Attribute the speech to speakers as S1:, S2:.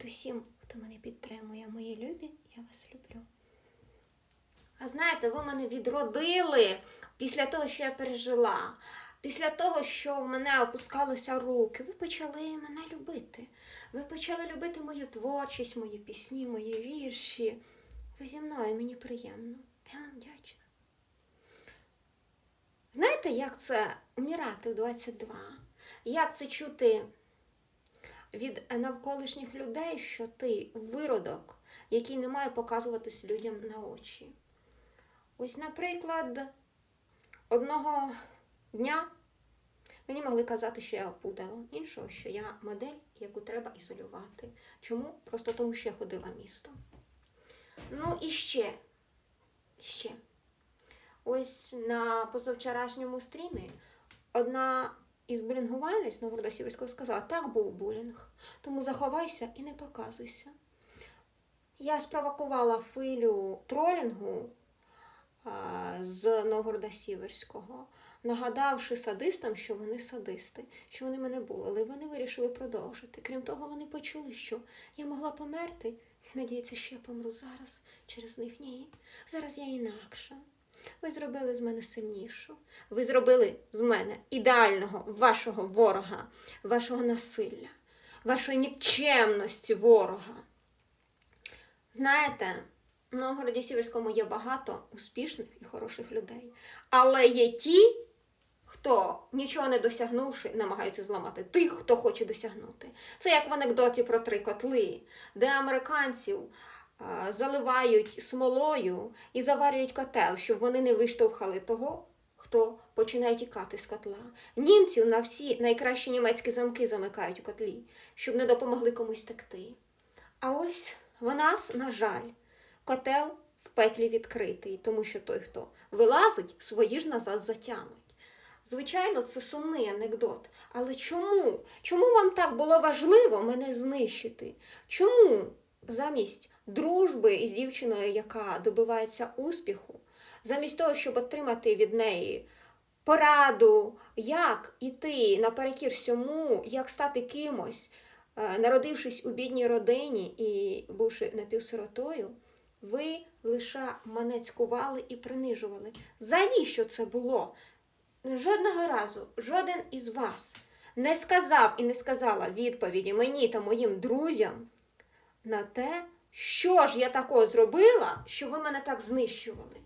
S1: Привіт усім, хто мене підтримує, мої любі, я вас люблю. А знаєте, ви мене відродили після того, що я пережила. Після того, що в мене опускалися руки, ви почали мене любити. Ви почали любити мою творчість, мої пісні, мої вірші. Ви зі мною, мені приємно. Я вам вдячна. Знаєте, як це умирати в 22? Як це чути від навколишніх людей, що ти виродок, який не має показуватись людям на очі? Ось, наприклад, одного дня мені могли казати, що я опудала, іншого, що я модель, яку треба ізолювати. Чому? Просто тому, що я ходила містом. Ну і ще, ще. Ось на позавчорашньому стрімі одна із булінгувальниць Новгорода-Сіверського сказала, так був булінг, тому заховайся і не показуйся. Я спровокувала хвилю тролінгу з Новгорода-Сіверського, нагадавши садистам, що вони садисти, що вони мене були, вони вирішили продовжити. Крім того, вони почули, що я могла померти, і надіється, що я помру зараз через них. Ні. Зараз я інакша. Ви зробили з мене сильнішу. Ви зробили з мене ідеального вашого ворога, вашого насилля, вашої нікчемності ворога. Знаєте, в Новгороді Сіверському є багато успішних і хороших людей. Але є ті, хто, нічого не досягнувши, намагаються зламати тих, хто хоче досягнути. Це як в анекдоті про три котли, де американців заливають смолою і заварюють котел, щоб вони не виштовхали того, хто починає тікати з котла. Німців на всі найкращі німецькі замки замикають у котлі, щоб не допомогли комусь текти. А ось в нас, на жаль, котел в пеклі відкритий, тому що той, хто вилазить, свої ж назад затягнуть. Звичайно, це сумний анекдот. Але чому? Чому вам так було важливо мене знищити? Чому замість дружби із дівчиною, яка добивається успіху, замість того, щоб отримати від неї пораду, як іти наперекір всьому, як стати кимось, е, народившись у бідній родині і бувши напівсиротою, ви лише мене цькували і принижували. Завіщо це було? Жодного разу жоден із вас не сказав і не сказала відповіді мені та моїм друзям на те, що ж я такого зробила, що ви мене так знищували.